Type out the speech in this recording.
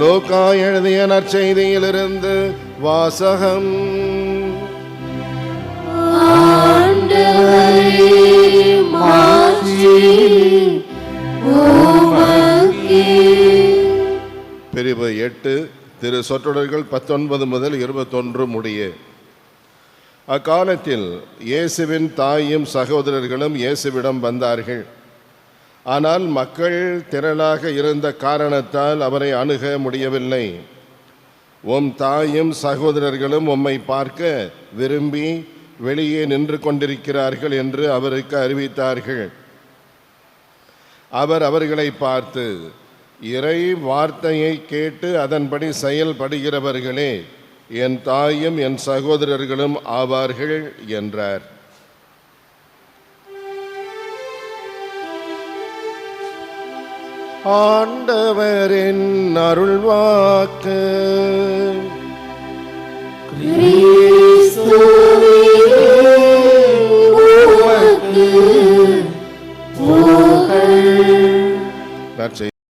லூக்கா எழுதிய நற்செய்தியிலிருந்து வாசகம். பிரிவு எட்டு திரு சொற்றொடர்கள் பத்தொன்பது முதல் இருபத்தொன்று முடிய. அக்காலத்தில் இயேசுவின் தாயும் சகோதரர்களும் இயேசுவிடம் வந்தார்கள். ஆனால் மக்கள் திரளாக இருந்த காரணத்தால் அவரை அணுக முடியவில்லை. உம் தாயும் சகோதரர்களும் உம்மை பார்க்க விரும்பி வெளியே நின்று கொண்டிருக்கிறார்கள் என்று அவருக்கு அறிவித்தார்கள். அவர் அவர்களை பார்த்து இறை வார்த்தையை கேட்டு அதன்படி செயல்படுகிறவர்களே என் தாயும் என் சகோதரர்களும் ஆவார்கள் என்றார். ஆண்டவரின் அருள்வாக்கு. நற்செய்தி